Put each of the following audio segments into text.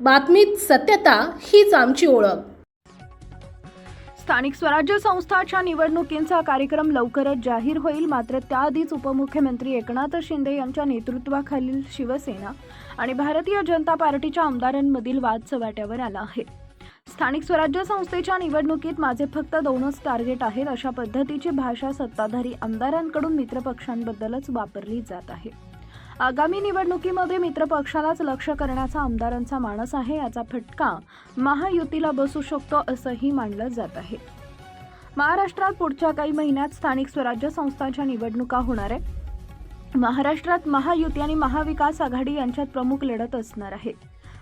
बातमीत सत्यता हीच आमची ओळख. स्थानिक स्वराज्य संस्थाच्या निवडणुकींचा कार्यक्रम लवकरच जाहीर होईल. मात्र त्याआधीच उपमुख्यमंत्री एकनाथ शिंदे यांच्या नेतृत्वाखालील शिवसेना आणि भारतीय जनता पार्टीच्या आमदारांमधील वाद चव्हाट्यावर आला आहे. स्थानिक स्वराज्य संस्थेच्या निवडणुकीत माझे फक्त दोनच टार्गेट आहेत अशा पद्धतीची भाषा सत्ताधारी आमदारांकडून मित्रपक्षांबद्दलच वापरली जात आहे. आगामी निवडणुकीमध्ये मित्रपक्षालाच लक्ष करण्याचा आमदारांचा मानस आहे याचा फटका महायुतीला बसू शकतो असंही मानलं जात आहे. महाराष्ट्रात पुढच्या काही महिन्यात स्थानिक स्वराज्य संस्थांच्या निवडणुका होणार आहे महाराष्ट्रात महायुती आणि महाविकास आघाडी यांच्यात प्रमुख लढत असणार आहे.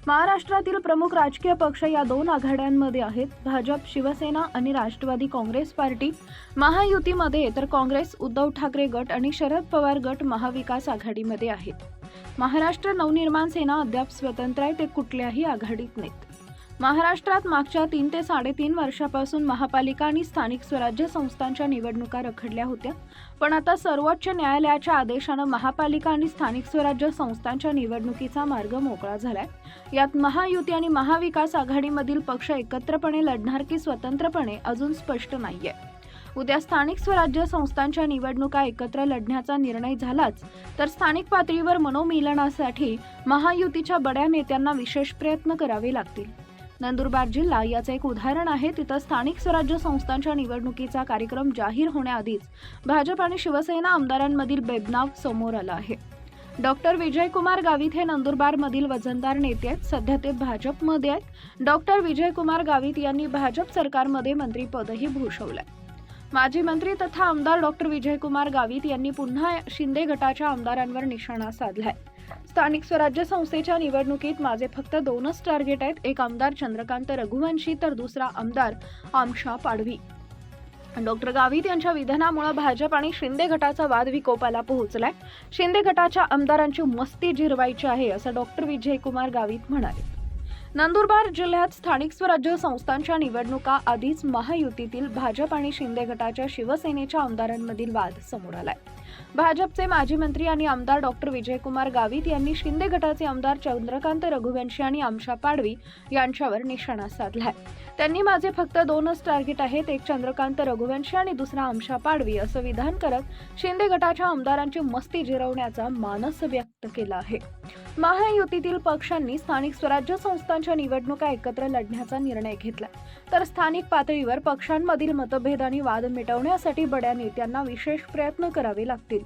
महाराष्ट्रातील प्रमुख राजकीय पक्ष या दोन आघाड्यांमध्ये आहेत. भाजप शिवसेना आणि राष्ट्रवादी काँग्रेस पार्टी. महायुतीमध्ये तर काँग्रेस उद्धव ठाकरे गट आणि शरद पवार गट महाविकास आघाडीमध्ये आहेत. महाराष्ट्र नवनिर्माण सेना अद्याप स्वतंत्र आहे ते कुठल्याही आघाडीत नाहीत. महाराष्ट्रात मागच्या तीन ते साडेतीन वर्षापासून महापालिका आणि स्थानिक स्वराज्य संस्थांच्या निवडणुका रखडल्या होत्या. पण आता सर्वोच्च न्यायालयाच्या आदेशानं महापालिका आणि स्थानिक स्वराज्य संस्थांच्या निवडणुकीचा मार्ग मोकळा झालाय. यात महायुती आणि महाविकास आघाडीमधील पक्ष एकत्रपणे लढणार की स्वतंत्रपणे अजून स्पष्ट नाहीये. उद्या स्थानिक स्वराज्य संस्थांच्या निवडणुका एकत्र लढण्याचा निर्णय झालाच तर स्थानिक पातळीवर मनोमिलनासाठी महायुतीच्या बड्या नेत्यांना विशेष प्रयत्न करावे लागतील. नंदुरबार जिल्हा याचं एक उदाहरण आहे. तिथं स्थानिक स्वराज्य संस्थांच्या निवडणुकीचा कार्यक्रम जाहीर होण्याआधीच भाजप आणि शिवसेना आमदारांमधील बेबनाव समोर आला आहे. डॉक्टर विजयकुमार गावित हे नंदुरबारमधील वजनदार नेते आहेत. सध्या ते भाजपमध्ये आहेत. डॉक्टर विजयकुमार गावित यांनी भाजप सरकारमध्ये मंत्रीपदही भूषवलंय. माजी मंत्री तथा आमदार डॉक्टर विजयकुमार गावित यांनी पुन्हा शिंदे गटाच्या आमदारांवर निशाणा साधलाय. स्थानिक स्वराज्य संस्थेच्या निवडणुकीत माझे फक्त दोनच टार्गेट आहेत. एक आमदार चंद्रकांत रघुवंशी तर दुसरा आमदार आमशा पाडवी. डॉक्टर गावित यांच्या विधानामुळे भाजप आणि शिंदे गटाचा वाद विकोपाला पोहोचलाय. शिंदे गटाच्या आमदारांची मस्ती जिरवायची आहे असं डॉक्टर विजयकुमार गावित म्हणाले. नंदुरबार जिल्ह्यात स्थानिक स्वराज्य संस्थांच्या निवडणुका आधीच महायुतीतील भाजप आणि शिंदे गटाच्या शिवसेनेच्या आमदारांमधील वाद समोर आलाय. भाजपचे माजी मंत्री आणि आमदार डॉक्टर विजयकुमार गावित यांनी शिंदे गटाचे आमदार चंद्रकांत रघुवंशी आणि आमशा पाडवी यांच्यावर निशाणा साधलाय. त्यांनी माझे फक्त दोनच टार्गेट आहेत एक चंद्रकांत रघुवंशी आणि दुसरा आमशा पाडवी असं विधान करत शिंदे गटाच्या आमदारांची मस्ती जिरवण्याचा मानस व्यक्त केला आहे. महायुतीतील पक्षांनी स्थानिक स्वराज्य संस्थांच्या निवडणुका एकत्र लढण्याचा निर्णय घेतला. तर स्थानिक पातळीवर पक्षांमधील मतभेद आणि वाद मिटवण्यासाठी बड्या नेत्यांना विशेष प्रयत्न करावे लागतील.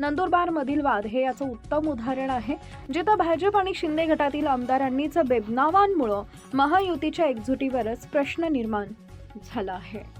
नंदुरबारमधील वाद हे याचं उत्तम उदाहरण आहे जिथं भाजप आणि शिंदे गटातील आमदारांनीच बेबनावांमुळं महायुतीच्या एकजुटीवरच प्रश्न निर्माण झाला आहे.